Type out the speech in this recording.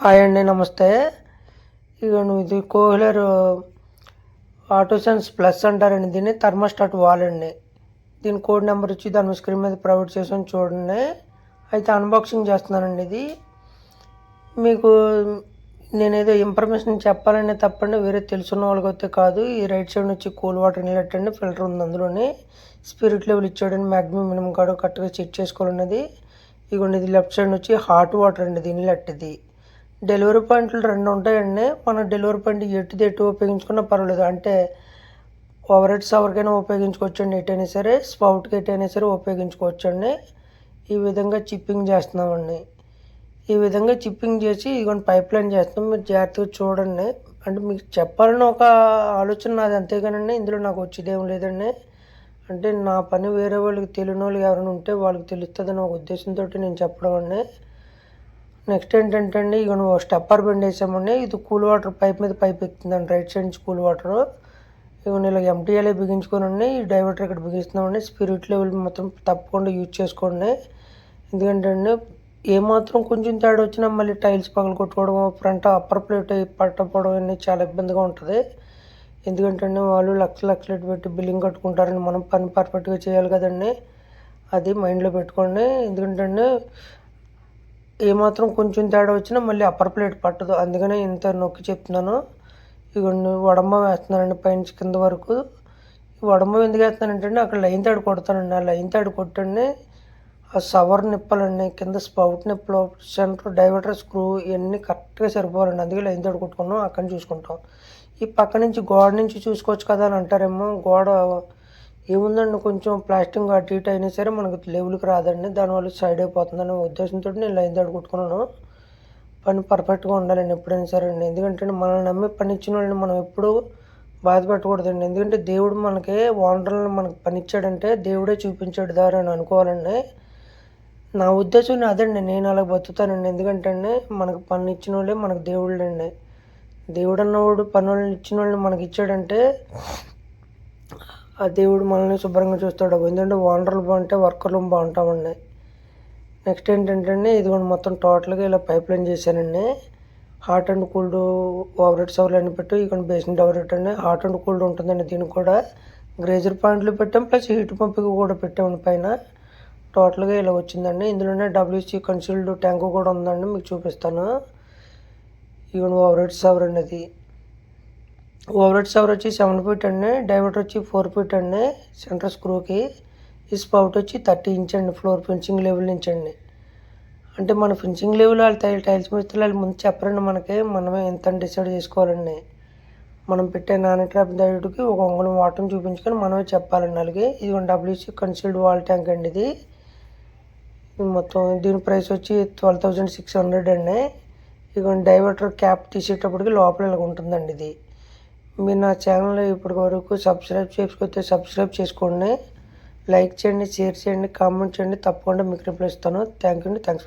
Hi అండి నమస్తే. ఇక ఇది కోహ్లర్ ఆటోసెన్స్ ప్లస్ అంటారండి దీన్ని థర్మోస్టాట్ వాల్ అండి. దీని కోడ్ నెంబర్ వచ్చి దాని స్క్రీన్ మీద ప్రొవైడ్ చేసాను చూడండి. అయితే అన్బాక్సింగ్ చేస్తున్నానండి ఇది. మీకు నేనేదో ఇన్ఫర్మేషన్ చెప్పాలనే తప్పండి వేరే తెలుసున్న వాళ్ళకి అయితే కాదు. ఈ రైట్ సైడ్ నుంచి కూల్ వాటర్ ఇన్లెట్ అండి ఫిల్టర్ ఉంది అందులోని. స్పిరిట్ లెవెల్ ఇచ్చాడని మ్యాక్సిమం మినిమం కాడు కరెక్ట్గా చెక్ చేసుకోవాలన్నది. ఇగోండి ఇది లెఫ్ట్ సైడ్ వచ్చి హాట్ వాటర్ అండి ఇది ఇన్లెట్ ఇది. డెలివరీ పాయింట్లు రెండు ఉంటాయండి. మనం డెలివరీ పాయింట్ ఎటుది ఎటు ఉపయోగించుకున్నా పర్వాలేదు. అంటే ఓవర్ హెడ్ సవర్కైనా ఉపయోగించుకోవచ్చండి. ఎటైనా సరే స్పౌట్కి ఎటైనా సరే ఉపయోగించుకోవచ్చండి. ఈ విధంగా చిప్పింగ్ చేస్తున్నామండి. ఈ విధంగా చిప్పింగ్ చేసి ఇదిగోండి పైప్ లైన్ చేస్తాం మీరు జాగ్రత్తగా చూడండి. అంటే మీకు చెప్పాలని ఒక ఆలోచన నాది అంతేగానండి. ఇందులో నాకు వచ్చేదేం లేదండి. అంటే నా పని వేరే వాళ్ళకి తెలియని వాళ్ళు ఎవరైనా ఉంటే వాళ్ళకి తెలుస్తుందని ఒక ఉద్దేశంతో నేను చెప్పడం అండి. నెక్స్ట్ ఏంటంటే అండి ఇక నువ్వు స్టెప్పర్ బెండ్ వేసామండి ఇది కూల్ వాటర్ పైప్ మీద పైప్ ఎక్కుతుందండి రైట్ సైడ్ నుంచి కూల్ వాటర్. ఇక ఇలా ఎంటీఎల్ఏ బిగించుకోనండి ఈ డైవర్టర్ ఇక్కడ బిగిస్తున్నామండి స్పిరిట్ లెవెల్ మొత్తం తప్పకుండా యూజ్ చేసుకోండి. ఎందుకంటే అండి ఏమాత్రం కొంచెం తేడా వచ్చినా మళ్ళీ టైల్స్ పగలు కొట్టుకోవడం ఫ్రంట్ అప్పర్ ప్లేట్ పట్టకపోవడం అన్నీ చాలా ఇబ్బందిగా ఉంటుంది. ఎందుకంటే అండి వాళ్ళు లక్ష లక్షలు పెట్టి బిల్లింగ్ కట్టుకుంటారని మనం పని పర్ఫెక్ట్గా చేయాలి కదండి. అది మైండ్లో పెట్టుకోండి. ఎందుకంటే అండి ఏమాత్రం కొంచెం తేడా వచ్చినా మళ్ళీ అప్పర్ ప్లేట్ పట్టదు. అందుకనే ఇంత నొక్కి చెప్తున్నాను. ఇవన్నీ వడంబ వేస్తున్నానండి పైనుంచి కింద వరకు. వడంబం ఎందుకు వేస్తున్నానంటే అక్కడ లైన్ తాడు కొడతానండి. ఆ లైన్ తాడు కొట్టండి. ఆ సవర్ నిప్పలండి కింద స్పౌట్ నిప్పలు సెంటర్ డైవర్టర్ స్క్రూ ఇవన్నీ కరెక్ట్గా సరిపోవాలండి. అందుకే లైన్ తాడు కొట్టుకున్నాం అక్కడ చూసుకుంటాం. ఈ పక్క నుంచి గోడ నుంచి చూసుకోవచ్చు కదా అని అంటారేమో గోడ ఏముందండి కొంచెం ప్లాస్టింగ్ అటు ఇటు అయినా సరే మనకు లెవెల్కి రాదండి. దానివల్ల సైడ్ అయిపోతుందనే ఉద్దేశంతో నేను లైన్ దాడి కొట్టుకున్నాను. పని పర్ఫెక్ట్గా ఉండాలండి ఎప్పుడైనా సరే అండి. ఎందుకంటే మనల్ని నమ్మి పని ఇచ్చిన వాళ్ళని మనం ఎప్పుడూ బాధపెట్టకూడదండి ఎందుకంటే దేవుడు మనకి ఓనర్లను మనకు పని ఇచ్చాడంటే దేవుడే చూపించాడు దారి అని అనుకోవాలండి. నా ఉద్దేశం అదండి నేను అలా బతుకుతానండి. ఎందుకంటే అండి మనకు పని ఇచ్చిన వాళ్ళే మనకు దేవుళ్ళు అండి. దేవుడు అన్నవాడు పనులను ఇచ్చిన వాళ్ళని మనకి ఇచ్చాడంటే ఆ దేవుడు మనల్ని శుభ్రంగా చూస్తాడు ఎందుకంటే ఓనర్లు బాగుంటే వర్కర్లు బాగుంటామండి. నెక్స్ట్ ఏంటంటే అండి ఇదిగోండి మొత్తం టోటల్గా ఇలా పైప్ లైన్ చేశానండి. Hot and cooled overhead సవర్లు అని పెట్టి ఇక్కడ బేసిన్ డవర్ అండి. హాట్ అండ్ కూల్డ్ ఉంటుందండి దీనికి కూడా. గ్రేజర్ పాయింట్లు పెట్టాం ప్లస్ హీట్ పంప్కి కూడా పెట్టాము పైన. టోటల్గా ఇలా వచ్చిందండి. ఇందులోనే డబ్ల్యూసీ కన్సీల్డ్ ట్యాంకు కూడా ఉందండి మీకు చూపిస్తాను. ఇవన్నీ ఓవర్ సవర్ అనేది అది ఓవర్ సవర్ వచ్చి సెవెన్ ఫీట్ అండి డైవర్టర్ వచ్చి ఫోర్ ఫీట్ అండి సెంటర్ స్క్రూకి. ఈ స్పౌట్ వచ్చి థర్టీ ఇంచ్ అండి ఫ్లోర్ ఫినిషింగ్ లెవెల్ నుంచి అండి. అంటే మన ఫినిషింగ్ లెవెల్ వాళ్ళు టైల్ టైల్స్ మిస్త్రీ వాళ్ళు ముందు చెప్పరండి మనకి మనమే ఎంత డిసైడ్ చేసుకోవాలండి. మనం పెట్టే నాన్ ట్రాప్ దైడుకి ఒక ఉంగరం వాటర్ చూపించుకొని మనమే చెప్పాలండి అలాగే ఇది డబ్ల్యూసీ కన్సీల్డ్ వాల్ ట్యాంక్ అండి ఇది. ఇది మొత్తం దీని ప్రైస్ వచ్చి ట్వెల్వ్ థౌజండ్ సిక్స్ హండ్రెడ్ అండి. ఇక డైవర్టర్ క్యాప్ తీసేటప్పటికి లోపల ఇలా ఉంటుందండి ఇది. మీరు నా ఛానల్ ఇప్పటి వరకు సబ్స్క్రైబ్ చేసుకోతే సబ్స్క్రైబ్ చేసుకోండి. లైక్ చేయండి షేర్ చేయండి కామెంట్ చేయండి. తప్పకుండా మీకు రిప్లై ఇస్తాను. థ్యాంక్ యూ అండి. Thanks for